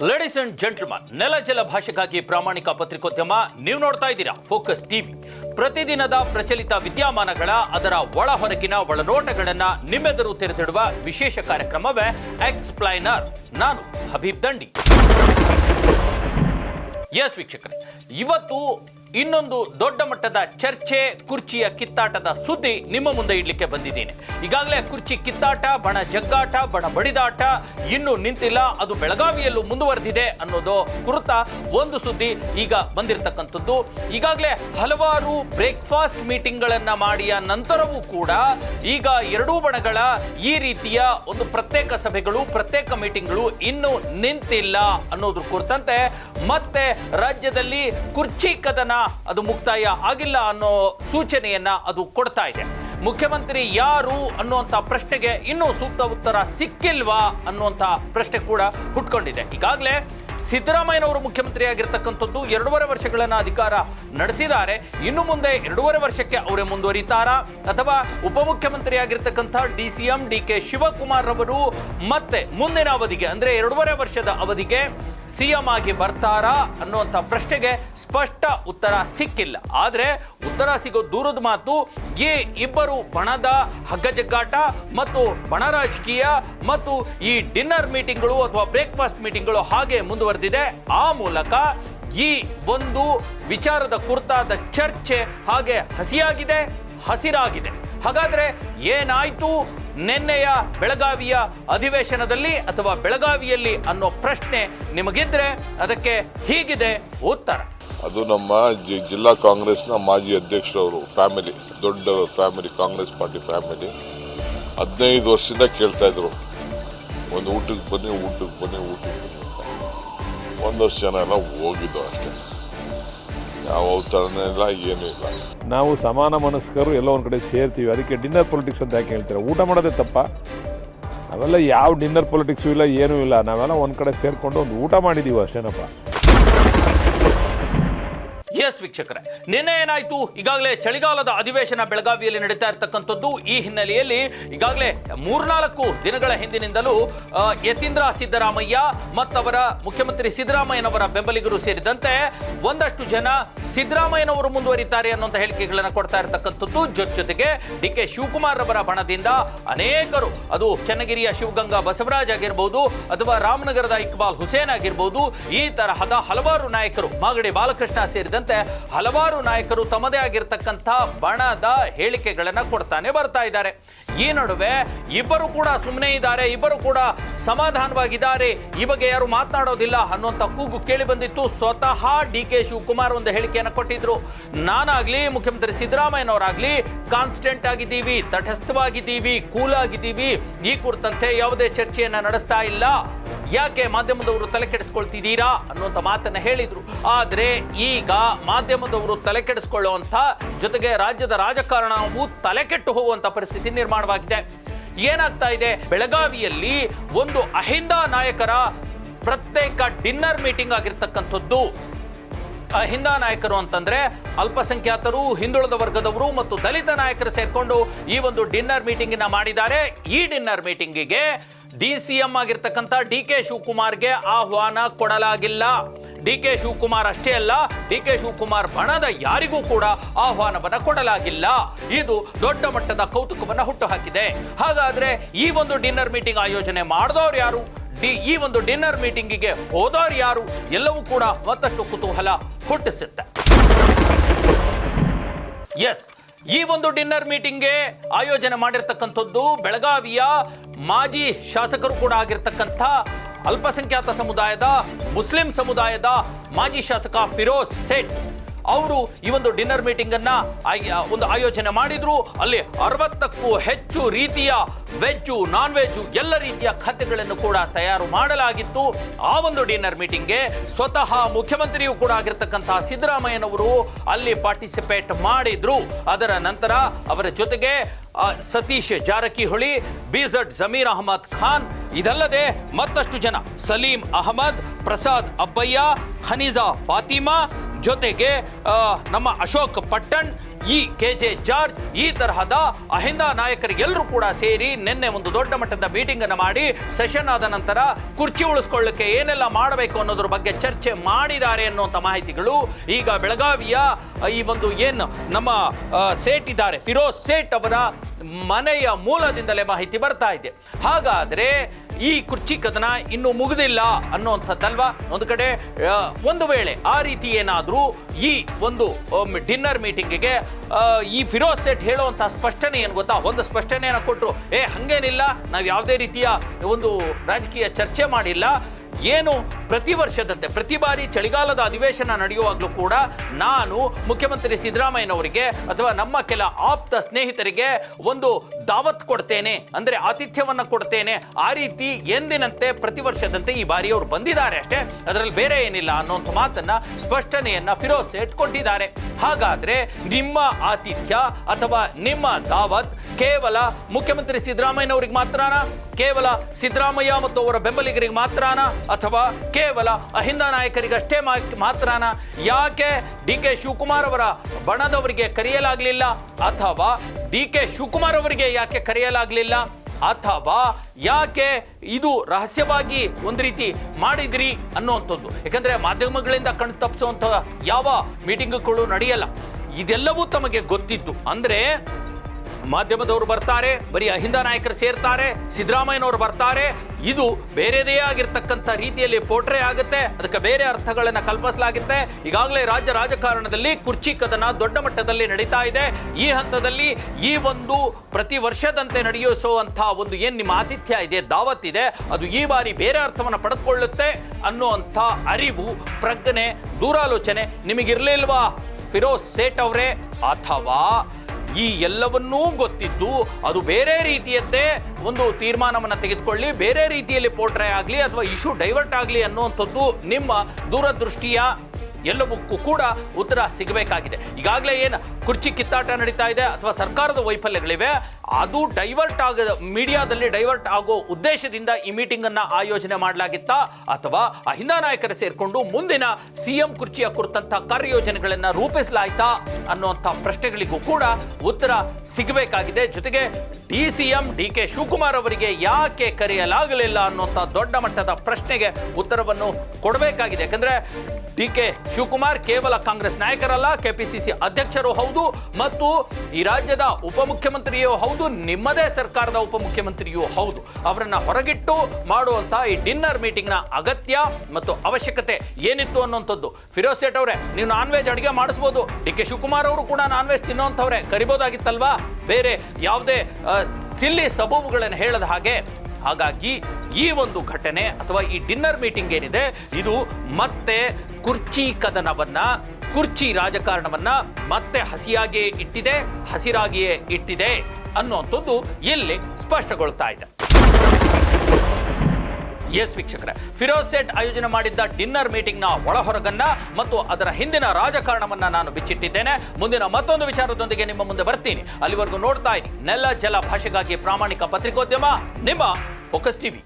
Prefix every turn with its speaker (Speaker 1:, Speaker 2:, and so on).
Speaker 1: Ladies and gentleman ನೆಲ ಜಲ ಭಾಷೆಗಾಗಿ ಪ್ರಾಮಾಣಿಕ ಪತ್ರಿಕೋದ್ಯಮ ನೀವು ನೋಡ್ತಾ ಇದ್ದೀರಾ ಫೋಕಸ್ ಟಿವಿ ಪ್ರತಿದಿನದ ಪ್ರಚಲಿತ ವಿದ್ಯಮಾನಗಳ ಅದರ ಒಳ ಹೊರಗಿನ ಒಳನೋಟಗಳನ್ನು ನಿಮ್ಮೆದುರು ತೆರೆದಿಡುವ ವಿಶೇಷ ಕಾರ್ಯಕ್ರಮವೇ ಎಕ್ಸ್ಪ್ಲೈನರ್ ನಾನು ಹಬೀಬ್ ದಂಡಿ ಎಸ್ ವೀಕ್ಷಕರೇ, ಇವತ್ತು ಇನ್ನೊಂದು ದೊಡ್ಡ ಮಟ್ಟದ ಚರ್ಚೆ, ಕುರ್ಚಿಯ ಕಿತ್ತಾಟದ ಸುದ್ದಿ ನಿಮ್ಮ ಮುಂದೆ ಇಡ್ಲಿಕ್ಕೆ ಬಂದಿದ್ದೀನಿ. ಈಗಾಗಲೇ ಕುರ್ಚಿ ಕಿತ್ತಾಟ, ಬಣ ಜಗ್ಗಾಟ, ಬಣ ಬಡಿದಾಟ, ಇನ್ನೂ ನಿಂತಿಲ್ಲ, ಅದು ಬೆಳಗಾವಿಯಲ್ಲೂ ಮುಂದುವರೆದಿದೆ ಅನ್ನೋದು ಕುರಿತ ಒಂದು ಸುದ್ದಿ ಈಗ ಬಂದಿರತಕ್ಕಂಥದ್ದು. ಈಗಾಗಲೇ ಹಲವಾರು ಬ್ರೇಕ್ಫಾಸ್ಟ್ ಮೀಟಿಂಗ್ಗಳನ್ನು ಮಾಡಿಯ ನಂತರವೂ ಕೂಡ ಈಗ ಎರಡೂ ಬಣಗಳ ಈ ರೀತಿಯ ಒಂದು ಪ್ರತ್ಯೇಕ ಸಭೆಗಳು, ಪ್ರತ್ಯೇಕ ಮೀಟಿಂಗ್ಗಳು ಇನ್ನೂ ನಿಂತಿಲ್ಲ ಅನ್ನೋದ್ರ ಕುರಿತಂತೆ ಮತ್ತೆ ರಾಜ್ಯದಲ್ಲಿ ಕುರ್ಚಿ ಕದನ ಅದು ಮುಕ್ತಾಯ ಆಗಿಲ್ಲ ಅನ್ನೋ ಸೂಚನೆಯನ್ನ ಅದು ಕೊಡ್ತಾ ಇದೆ. ಮುಖ್ಯಮಂತ್ರಿ ಯಾರು ಅನ್ನುವಂಥ ಪ್ರಶ್ನೆಗೆ ಇನ್ನೂ ಸೂಕ್ತ ಉತ್ತರ ಸಿಕ್ಕಿಲ್ವಾ ಅನ್ನುವಂಥ ಪ್ರಶ್ನೆ ಕೂಡ ಹುಟ್ಕೊಂಡಿದೆ. ಈಗಾಗಲೇ ಸಿದ್ದರಾಮಯ್ಯನವರು ಮುಖ್ಯಮಂತ್ರಿ ಆಗಿರ್ತಕ್ಕಂಥದ್ದು ಎರಡೂವರೆ ವರ್ಷಗಳನ್ನ ಅಧಿಕಾರ ನಡೆಸಿದ್ದಾರೆ. ಇನ್ನು ಮುಂದೆ ಎರಡೂವರೆ ವರ್ಷಕ್ಕೆ ಅವರೇ ಮುಂದುವರಿತಾರಾ? ಅಥವಾ ಉಪಮುಖ್ಯಮಂತ್ರಿ ಆಗಿರ್ತಕ್ಕಂಥ D C M, D K Shivakumar ಅವರು ಮತ್ತೆ ಮುಂದಿನ ಅವಧಿಗೆ, ಅಂದರೆ ಎರಡೂವರೆ ವರ್ಷದ ಅವಧಿಗೆ ಸಿಎಂ ಆಗಿ ಬರ್ತಾರಾ ಅನ್ನುವಂಥ ಪ್ರಶ್ನೆಗೆ ಸ್ಪಷ್ಟ ಉತ್ತರ ಸಿಕ್ಕಿಲ್ಲ. ಆದರೆ ಉತ್ತರ ಸಿಗೋ ದೂರದ ಮಾತು ಈ ಇಬ್ಬರು ಬಣದ ಹಗ್ಗಜಗ್ಗಾಟ ಮತ್ತು ಬಣ ರಾಜಕೀಯ ಮತ್ತು ಈ ಡಿನ್ನರ್ ಮೀಟಿಂಗ್ಗಳು ಅಥವಾ ಬ್ರೇಕ್ಫಾಸ್ಟ್ ಮೀಟಿಂಗ್ಗಳು ಹಾಗೆ ಮುಂದುವರೆದಿದೆ. ಆ ಮೂಲಕ ಈ ಒಂದು ವಿಚಾರದ ಕುರಿತಾದ ಚರ್ಚೆ ಹಾಗೆ ಹಸಿಯಾಗಿದೆ, ಹಸಿರಾಗಿದೆ. ಹಾಗಾದರೆ ಏನಾಯ್ತು? ನಿನ್ನೆಯ ಬೆಳಗಾವಿಯ ಅಧಿವೇಶನದಲ್ಲಿ ಅಥವಾ ಬೆಳಗಾವಿಯಲ್ಲಿ ಅನ್ನೋ ಪ್ರಶ್ನೆ ನಿಮಗಿದ್ರೆ ಅದಕ್ಕೆ ಹೀಗಿದೆ ಉತ್ತರ.
Speaker 2: ಅದು ನಮ್ಮ ಜಿಲ್ಲಾ ಕಾಂಗ್ರೆಸ್ನ ಮಾಜಿ ಅಧ್ಯಕ್ಷರವರು, ಫ್ಯಾಮಿಲಿ, ದೊಡ್ಡ ಫ್ಯಾಮಿಲಿ, ಕಾಂಗ್ರೆಸ್ ಪಾರ್ಟಿ ಫ್ಯಾಮಿಲಿ. ಹದಿನೈದು ವರ್ಷದಿಂದ ಕೇಳ್ತಾ ಇದ್ರು. ಒಂದು ಊಟಕ್ಕೆ ಬನ್ನಿ ಊಟಕ್ಕೆ ಬನ್ನಿ ಊಟಕ್ಕೆ ಬನ್ನಿ ಒಂದಷ್ಟು ಜನ ಎಲ್ಲ ಹೋಗಿದ್ದು ಅಷ್ಟೇ. ಯಾವ ಇಲ್ಲ.
Speaker 3: ನಾವು ಸಮಾನ ಮನಸ್ಕರು ಎಲ್ಲ ಒಂದು ಕಡೆ ಸೇರ್ತೀವಿ. ಅದಕ್ಕೆ ಡಿನ್ನರ್ ಪೊಲಿಟಿಕ್ಸ್ ಅಂತ ಯಾಕೆ ಹೇಳ್ತೀರಾ? ಊಟ ಮಾಡೋದೇ ತಪ್ಪ. ಅವೆಲ್ಲ ಯಾವ ಡಿನ್ನರ್ ಪೊಲಿಟಿಕ್ಸು ಇಲ್ಲ, ಏನೂ ಇಲ್ಲ. ನಾವೆಲ್ಲ ಒಂದು ಕಡೆ ಸೇರಿಕೊಂಡು ಒಂದು ಊಟ ಮಾಡಿದ್ದೀವಿ ಅಷ್ಟೇನಪ್ಪ.
Speaker 1: ಎಸ್ ವೀಕ್ಷಕರೇ, ನಿನ್ನೆ ಏನಾಯ್ತು? ಈಗಾಗಲೇ ಚಳಿಗಾಲದ ಅಧಿವೇಶನ ಬೆಳಗಾವಿಯಲ್ಲಿ ನಡೀತಾ ಇರತಕ್ಕಂಥದ್ದು. ಈ ಹಿನ್ನೆಲೆಯಲ್ಲಿ ಈಗಾಗಲೇ ಮೂರ್ನಾಲ್ಕು ದಿನಗಳ ಹಿಂದಿನಿಂದಲೂ ಯತೀಂದ್ರ ಸಿದ್ದರಾಮಯ್ಯ ಮತ್ತವರ ಮುಖ್ಯಮಂತ್ರಿ ಸಿದ್ದರಾಮಯ್ಯನವರ ಬೆಂಬಲಿಗರು ಸೇರಿದಂತೆ ಒಂದಷ್ಟು ಜನ ಸಿದ್ದರಾಮಯ್ಯನವರು ಮುಂದುವರಿತಾರೆ ಅನ್ನುವಂಥ ಹೇಳಿಕೆಗಳನ್ನು ಕೊಡ್ತಾ ಇರತಕ್ಕಂಥದ್ದು. ಜೊತೆ ಜೊತೆಗೆ ಡಿ ಕೆ ಶಿವಕುಮಾರ್ ಅವರ ಬಣದಿಂದ ಅನೇಕರು, ಅದು ಚನ್ನಗಿರಿಯ ಶಿವಗಂಗಾ ಬಸವರಾಜ್ ಆಗಿರ್ಬೋದು, ಅಥವಾ ರಾಮನಗರದ ಇಕ್ಬಾಲ್ ಹುಸೇನ್ ಆಗಿರ್ಬೋದು, ಈ ತರಹದ ಹಲವಾರು ನಾಯಕರು, ಮಾಗಡಿ ಬಾಲಕೃಷ್ಣ ಸೇರಿದಂತೆ ಹಲವಾರು ನಾಯಕರು ತಮ್ಮದೇ ಆಗಿರ್ತಕ್ಕಂಥ ಬಣದ ಹೇಳಿಕೆಗಳನ್ನು ಕೊಡ್ತಾನೆ ಬರ್ತಾ ಇದ್ದಾರೆ. ಈ ನಡುವೆ ಇಬ್ಬರು ಕೂಡ ಸುಮ್ಮನೆ ಇದ್ದಾರೆ, ಇಬ್ಬರು ಕೂಡ ಸಮಾಧಾನವಾಗಿದ್ದಾರೆ. ಈ ಬಗ್ಗೆ ಯಾರು ಮಾತನಾಡೋದಿಲ್ಲ ಅನ್ನುವಂಥ ಕೂಗು ಕೇಳಿ ಬಂದಿತ್ತು. ಸ್ವತಃ ಡಿ ಕೆ ಶಿವಕುಮಾರ್ ಒಂದು ಹೇಳಿಕೆಯನ್ನು ಕೊಟ್ಟಿದ್ರು. ನಾನಾಗ್ಲಿ ಮುಖ್ಯಮಂತ್ರಿ ಸಿದ್ದರಾಮಯ್ಯನವರಾಗ್ಲಿ ಕಾನ್ಸ್ಟೆಂಟ್ ಆಗಿದ್ದೀವಿ, ತಟಸ್ಥವಾಗಿದ್ದೀವಿ ಕೂಲ್ ಆಗಿದ್ದೀವಿ ಈ ಕುರಿತಂತೆ ಯಾವುದೇ ಚರ್ಚೆಯನ್ನ ನಡೆಸ್ತಾ ಇಲ್ಲ. ಯಾಕೆ ಮಾಧ್ಯಮದವರು ತಲೆ ಕೆಡಿಸ್ಕೊಳ್ತಿದ್ದೀರಾ ಅನ್ನುವಂಥ ಮಾತನ್ನ ಹೇಳಿದರು. ಆದರೆ ಈಗ ಮಾಧ್ಯಮದವರು ತಲೆ ಕೆಡಿಸ್ಕೊಳ್ಳುವಂಥ ಜೊತೆಗೆ ರಾಜ್ಯದ ರಾಜಕಾರಣವು ತಲೆ ಕೆಟ್ಟು ಹೋಗುವಂತ ಪರಿಸ್ಥಿತಿ ನಿರ್ಮಾಣವಾಗಿದೆ. ಏನಾಗ್ತಾ ಇದೆ? ಬೆಳಗಾವಿಯಲ್ಲಿ ಒಂದು ಅಹಿಂದ ನಾಯಕರ ಪ್ರತ್ಯೇಕ ಡಿನ್ನರ್ ಮೀಟಿಂಗ್ ಆಗಿರ್ತಕ್ಕಂಥದ್ದು. ಅಹಿಂದ ನಾಯಕರು ಅಂತಂದ್ರೆ ಅಲ್ಪಸಂಖ್ಯಾತರು, ಹಿಂದುಳಿದ ವರ್ಗದವರು ಮತ್ತು ದಲಿತ ನಾಯಕರು ಸೇರ್ಕೊಂಡು ಈ ಒಂದು ಡಿನ್ನರ್ ಮೀಟಿಂಗ್ ಮಾಡಿದ್ದಾರೆ. ಈ ಡಿನ್ನರ್ ಮೀಟಿಂಗಿಗೆ ಡಿ ಸಿ ಎಂ ಆಗಿರ್ತಕ್ಕಂಥ ಡಿ ಕೆ ಶಿವಕುಮಾರ್ಗೆ ಆಹ್ವಾನ ಕೊಡಲಾಗಿಲ್ಲ. ಡಿ ಕೆ ಶಿವಕುಮಾರ್ ಅಷ್ಟೇ ಅಲ್ಲ, ಡಿ ಕೆ ಶಿವಕುಮಾರ್ ಬಣದ ಯಾರಿಗೂ ಕೂಡ ಆಹ್ವಾನವನ್ನು ಕೊಡಲಾಗಿಲ್ಲ. ಇದು ದೊಡ್ಡ ಮಟ್ಟದ ಕೌತುಕವನ್ನು ಹುಟ್ಟುಹಾಕಿದೆ ಹಾಗಾದ್ರೆ ಈ ಒಂದು ಡಿನ್ನರ್ ಮೀಟಿಂಗ್ ಆಯೋಜನೆ ಮಾಡಿದವರು ಯಾರು? ಈ ಒಂದು ಡಿನ್ನರ್ ಮೀಟಿಂಗಿಗೆ ಹೋದವರು ಯಾರು ಎಲ್ಲವೂ ಕೂಡ ಮತ್ತಷ್ಟು ಕುತೂಹಲ ಹುಟ್ಟಿಸುತ್ತೆ. ಎಸ್ ಈ ಒಂದು ಡಿನ್ನರ್ ಮೀಟಿಂಗ್ಗೆ ಆಯೋಜನೆ ಮಾಡಿರ್ತಕ್ಕಂಥದ್ದು ಬೆಳಗಾವಿಯ ಮಾಜಿ ಶಾಸಕರು ಕೂಡ ಆಗಿರ್ತಕ್ಕಂಥ ಅಲ್ಪಸಂಖ್ಯಾತ ಸಮುದಾಯದ, ಮುಸ್ಲಿಂ ಸಮುದಾಯದ ಮಾಜಿ ಶಾಸಕ ಫಿರೋಜ್ ಸೇಠ್. ಅವರು ಈ ಒಂದು ಡಿನ್ನರ್ ಮೀಟಿಂಗ್ ಅನ್ನ ಒಂದು ಆಯೋಜನೆ ಮಾಡಿದ್ರು. ಅಲ್ಲಿ ಅರವತ್ತಕ್ಕೂ ಹೆಚ್ಚು ರೀತಿಯ ವೆಜ್ಜು ನಾನ್ ವೆಜ್ಜು ಎಲ್ಲ ರೀತಿಯ ಖಾದ್ಯಗಳನ್ನು ಕೂಡ ತಯಾರು ಮಾಡಲಾಗಿತ್ತು. ಆ ಒಂದು ಡಿನ್ನರ್ ಮೀಟಿಂಗ್ಗೆ ಸ್ವತಃ ಮುಖ್ಯಮಂತ್ರಿಯೂ ಕೂಡ ಆಗಿರ್ತಕ್ಕಂತಹ ಸಿದ್ದರಾಮಯ್ಯನವರು ಅಲ್ಲಿ ಪಾರ್ಟಿಸಿಪೇಟ್ ಮಾಡಿದ್ರು. ಅದರ ನಂತರ ಅವರ ಜೊತೆಗೆ ಸತೀಶ್ ಜಾರಕಿಹೊಳಿ ಬಿಝಡ್ ಜಮೀರ್ ಅಹಮದ್ ಖಾನ್, ಇದಲ್ಲದೆ ಮತ್ತಷ್ಟು ಜನ. ಸಲೀಂ ಅಹಮದ್, ಪ್ರಸಾದ್ ಅಬ್ಬಯ್ಯ, ಖನಿಜಾ ಫಾತಿಮಾ ಜೊತೆಗೆ ನಮ್ಮ ಅಶೋಕ್ ಪಟ್ಟಣ್, ಈ ಕೆ ಜೆ ಜಾರ್ಜ್, ಈ ತರಹದ ಅಹಿಂದ ನಾಯಕರಿಗೆಲ್ಲರೂ ಕೂಡ ಸೇರಿ ನಿನ್ನೆ ಒಂದು ದೊಡ್ಡ ಮಟ್ಟದ ಮೀಟಿಂಗ್ ಅನ್ನು ಮಾಡಿ, ಸೆಷನ್ ಆದ ನಂತರ ಕುರ್ಚಿ ಉಳಿಸ್ಕೊಳ್ಳಕ್ಕೆ ಏನೆಲ್ಲ ಮಾಡಬೇಕು ಅನ್ನೋದ್ರ ಬಗ್ಗೆ ಚರ್ಚೆ ಮಾಡಿದ್ದಾರೆ ಅನ್ನುವಂಥ ಮಾಹಿತಿಗಳು. ಈಗ ಬೆಳಗಾವಿಯ ಈ ಒಂದು ಏನು ನಮ್ಮ ಸೇಟ್ ಇದ್ದಾರೆ, ಫಿರೋಜ್ ಸೇಠ್ ಅವರ ಮನೆಯ ಮೂಲದಿಂದಲೇ ಮಾಹಿತಿ ಬರ್ತಾ ಇದೆ. ಹಾಗಾದ್ರೆ ಈ ಕುರ್ಚಿ ಕದನ ಇನ್ನೂ ಮುಗಿದಿಲ್ಲ ಅನ್ನುವಂಥದ್ದಲ್ವಾ? ಒಂದು ಕಡೆ ಒಂದು ವೇಳೆ ಆ ರೀತಿ ಏನಾದರೂ ಈ ಒಂದು ಡಿನ್ನರ್ ಮೀಟಿಂಗಿಗೆ ಈ ಫಿರೋಜ್ ಸೇಠ್ ಹೇಳುವಂಥ ಸ್ಪಷ್ಟನೆ ಏನು ಗೊತ್ತಾ? ಒಂದು ಸ್ಪಷ್ಟನೆಯನ್ನು ಕೊಟ್ಟರು ಏ, ಹಂಗೇನಿಲ್ಲ. ನಾವು ಯಾವುದೇ ರೀತಿಯ ಒಂದು ರಾಜಕೀಯ ಚರ್ಚೆ ಮಾಡಿಲ್ಲ. ಏನು ಪ್ರತಿ ವರ್ಷದಂತೆ, ಪ್ರತಿ ಬಾರಿ ಚಳಿಗಾಲದ ಅಧಿವೇಶನ ನಡೆಯುವಾಗಲೂ ಕೂಡ ನಾನು ಮುಖ್ಯಮಂತ್ರಿ ಸಿದ್ದರಾಮಯ್ಯನವರಿಗೆ ಅಥವಾ ನಮ್ಮ ಕೆಲ ಆಪ್ತ ಸ್ನೇಹಿತರಿಗೆ ಒಂದು ದಾವತ್ ಕೊಡ್ತೇನೆ, ಅಂದರೆ ಆತಿಥ್ಯವನ್ನು ಕೊಡ್ತೇನೆ, ಆ ರೀತಿ ಎಂದಿನಂತೆ ಪ್ರತಿ ವರ್ಷದಂತೆ ಈ ಬಾರಿ ಅವರು ಬಂದಿದ್ದಾರೆ ಅಷ್ಟೇ. ಅದರಲ್ಲಿ ಬೇರೆ ಏನಿಲ್ಲ ಅನ್ನೋಂಥ ಮಾತನ್ನು, ಸ್ಪಷ್ಟನೆಯನ್ನು ಫಿರೋಸ್ ಸೇಟ್ ಕೊಟ್ಟಿದ್ದಾರೆ ಹಾಗಾದ್ರೆ ನಿಮ್ಮ ಆತಿಥ್ಯ ಅಥವಾ ನಿಮ್ಮ ದಾವತ್ ಕೇವಲ ಮುಖ್ಯಮಂತ್ರಿ ಸಿದ್ದರಾಮಯ್ಯನವರಿಗೆ ಮಾತ್ರನಾ? ಕೇವಲ ಸಿದ್ದರಾಮಯ್ಯ ಮತ್ತು ಅವರ ಬೆಂಬಲಿಗರಿಗೆ ಮಾತ್ರನಾ ಅಥವಾ ಕೇವಲ ಅಹಿಂದ ನಾಯಕರಿಗಷ್ಟೇ ಮಾತ್ರನಾ? ಯಾಕೆ ಡಿ ಕೆ ಶಿವಕುಮಾರ್ ಅವರ ಬಣದವರಿಗೆ ಕರೆಯಲಾಗಲಿಲ್ಲ? ಅಥವಾ ಡಿ ಕೆ ಶಿವಕುಮಾರ್ ಅವರಿಗೆ ಯಾಕೆ ಕರೆಯಲಾಗಲಿಲ್ಲ? ಅಥವಾ ಯಾಕೆ ಇದು ರಹಸ್ಯವಾಗಿ ಒಂದು ರೀತಿ ಮಾಡಿದ್ರಿ ಅನ್ನುವಂಥದ್ದು? ಯಾಕಂದರೆ ಮಾಧ್ಯಮಗಳಿಂದ ಕಣ್ ತಪ್ಪಿಸುವಂಥ ಯಾವ ಮೀಟಿಂಗ್ಗಳು ನಡೆಯಲ್ಲ. ಇದೆಲ್ಲವೂ ತಮಗೆ ಗೊತ್ತಿತ್ತು. ಅಂದ್ರೆ ಮಾಧ್ಯಮದವರು ಬರ್ತಾರೆ, ಬರೀ ಅಹಿಂದ ನಾಯಕರು ಸೇರ್ತಾರೆ, ಸಿದ್ದರಾಮಯ್ಯನವರು ಬರ್ತಾರೆ. ಇದು ಬೇರೆದೇ ಆಗಿರ್ತಕ್ಕಂಥ ರೀತಿಯಲ್ಲಿ ಪೋಟ್ರೆ ಆಗುತ್ತೆ. ಅದಕ್ಕೆ ಬೇರೆ ಅರ್ಥಗಳನ್ನು ಕಲ್ಪಿಸಲಾಗುತ್ತೆ. ಈಗಾಗಲೇ ರಾಜ್ಯ ರಾಜಕಾರಣದಲ್ಲಿ ಕುರ್ಚಿ ಕದನ ದೊಡ್ಡ ಮಟ್ಟದಲ್ಲಿ ನಡೀತಾ ಇದೆ. ಈ ಹಂತದಲ್ಲಿ ಈ ಒಂದು ಪ್ರತಿ ವರ್ಷದಂತೆ ನಡೆಯಿಸುವಂತಹ ಒಂದು ಏನು ನಿಮ್ಮ ಆತಿಥ್ಯ ಇದೆ, ದಾವತ್ ಇದೆ, ಅದು ಈ ಬಾರಿ ಬೇರೆ ಅರ್ಥವನ್ನು ಪಡೆದುಕೊಳ್ಳುತ್ತೆ ಅನ್ನುವಂಥ ಅರಿವು, ಪ್ರಜ್ಞೆ, ದೂರಾಲೋಚನೆ ನಿಮಗಿರ್ಲಿಲ್ವಾ? ಫಿರೋಜ್ ಸೇಠ್ ಅವರೇ, ಅಥವಾ ಈ ಎಲ್ಲವನ್ನೂ ಗೊತ್ತಿದ್ದು ಅದು ಬೇರೆ ರೀತಿಯದ್ದೇ ಒಂದು ತೀರ್ಮಾನವನ್ನು ತೆಗೆದುಕೊಳ್ಳಿ, ಬೇರೆ ರೀತಿಯಲ್ಲಿ ಪೋಟ್ರೆ ಆಗಲಿ ಅಥವಾ ಇಶ್ಯೂ ಡೈವರ್ಟ್ ಆಗಲಿ ಅನ್ನುವಂಥದ್ದು ನಿಮ್ಮ ದೂರದೃಷ್ಟಿಯ ಎಲ್ಲವಕ್ಕೂ ಕೂಡ ಉತ್ತರ ಸಿಗಬೇಕಾಗಿದೆ. ಈಗಾಗಲೇ ಏನು ಕುರ್ಚಿ ಕಿತ್ತಾಟ ನಡೀತಾ ಇದೆ ಅಥವಾ ಸರ್ಕಾರದ ವೈಫಲ್ಯಗಳಿವೆ, ಅದು ಡೈವರ್ಟ್ ಆಗ, ಮೀಡಿಯಾದಲ್ಲಿ ಡೈವರ್ಟ್ ಆಗೋ ಉದ್ದೇಶದಿಂದ ಈ ಮೀಟಿಂಗ್ ಅನ್ನ ಆಯೋಜನೆ ಮಾಡಲಾಗಿತ್ತಾ, ಅಥವಾ ಅಹಿಂದ ನಾಯಕರು ಸೇರಿಕೊಂಡು ಮುಂದಿನ ಸಿಎಂ ಕುರ್ಚಿಯ ಕುರಿತಂತ ಕಾರ್ಯಯೋಜನೆಗಳನ್ನು ರೂಪಿಸಲಾಯ್ತಾ ಅನ್ನುವಂಥ ಪ್ರಶ್ನೆಗಳಿಗೂ ಕೂಡ ಉತ್ತರ ಸಿಗಬೇಕಾಗಿದೆ. ಜೊತೆಗೆ D C M D K Shivakumar ಅವರಿಗೆ ಯಾಕೆ ಕರೆಯಲಾಗಲಿಲ್ಲ ಅನ್ನುವಂಥ ದೊಡ್ಡ ಮಟ್ಟದ ಪ್ರಶ್ನೆಗೆ ಉತ್ತರವನ್ನು ಕೊಡಬೇಕಾಗಿದೆ. ಯಾಕಂದ್ರೆ ಡಿ ಕೆ ಶಿವಕುಮಾರ್ ಕೇವಲ ಕಾಂಗ್ರೆಸ್ ನಾಯಕರಲ್ಲ, ಕೆಪಿಸಿಸಿ ಅಧ್ಯಕ್ಷರು ಹೌದು ಮತ್ತು ಈ ರಾಜ್ಯದ ಉಪಮುಖ್ಯಮಂತ್ರಿಯೂ ಹೌದು, ನಿಮ್ಮದೇ ಸರ್ಕಾರದ ಉಪಮುಖ್ಯಮಂತ್ರಿಯೂ ಹೌದು. ಅವರನ್ನ ಹೊರಗಿಟ್ಟು ಮಾಡುವಂತಹ ಈ ಡಿನ್ನರ್ ಮೀಟಿಂಗ್ನ ಅಗತ್ಯ ಮತ್ತು ಅವಶ್ಯಕತೆ ಏನಿತ್ತು ಅನ್ನುವಂಥದ್ದು. ಫಿರೋಜ್ ಸೇಟ್ ಅವರೇ, ನೀವು ನಾನ್ ವೆಜ್ ಅಡುಗೆ ಮಾಡಿಸ್ಬೋದು. ಡಿ ಕೆ ಶಿವಕುಮಾರ್ ಅವರು ಕೂಡ ನಾನ್ ವೆಜ್ ತಿನ್ನುವಂಥವ್ರೆ. ಕರಿಬೋದಾಗಿತ್ತಲ್ವಾ? ಬೇರೆ ಯಾವುದೇ ಸಿಲ್ಲಿ ಸಬೂಬುಗಳನ್ನು ಹೇಳದ ಹಾಗೆ. ಹಾಗಾಗಿ ಈ ಒಂದು ಘಟನೆ ಅಥವಾ ಈ ಡಿನ್ನರ್ ಮೀಟಿಂಗ್ ಏನಿದೆ, ಇದು ಮತ್ತೆ ಕುರ್ಚಿ ಕದನವನ್ನ ಕುರ್ಚಿ ರಾಜಕಾರಣವನ್ನ ಮತ್ತೆ ಹಸಿಯಾಗಿಯೇ ಇಟ್ಟಿದೆ, ಹಸಿರಾಗಿಯೇ ಇಟ್ಟಿದೆ ಅನ್ನುವಂಥದ್ದು ಇಲ್ಲಿ ಸ್ಪಷ್ಟಗೊಳ್ತಾ ಇದೆ. ಎಸ್ ವೀಕ್ಷಕರೇ, ಫಿರೋಜ್ ಸೇಠ್ ಆಯೋಜನೆ ಮಾಡಿದ್ದ ಡಿನ್ನರ್ ಮೀಟಿಂಗ್ನ ಒಳಹೊರಗನ್ನ ಮತ್ತು ಅದರ ಹಿಂದಿನ ರಾಜಕಾರಣವನ್ನ ನಾನು ಬಿಚ್ಚಿಟ್ಟಿದ್ದೇನೆ. ಮುಂದಿನ ಮತ್ತೊಂದು ವಿಚಾರದೊಂದಿಗೆ ನಿಮ್ಮ ಮುಂದೆ ಬರ್ತೀನಿ. ಅಲ್ಲಿವರೆಗೂ ನೋಡ್ತಾ ಇರಿ. ನೆಲ, ಜಲ, ಭಾಷೆಗಾಗಿ ಪ್ರಾಮಾಣಿಕ ಪತ್ರಿಕೋದ್ಯಮ, ನಿಮ್ಮ ಫೋಕಸ್ ಟಿವಿ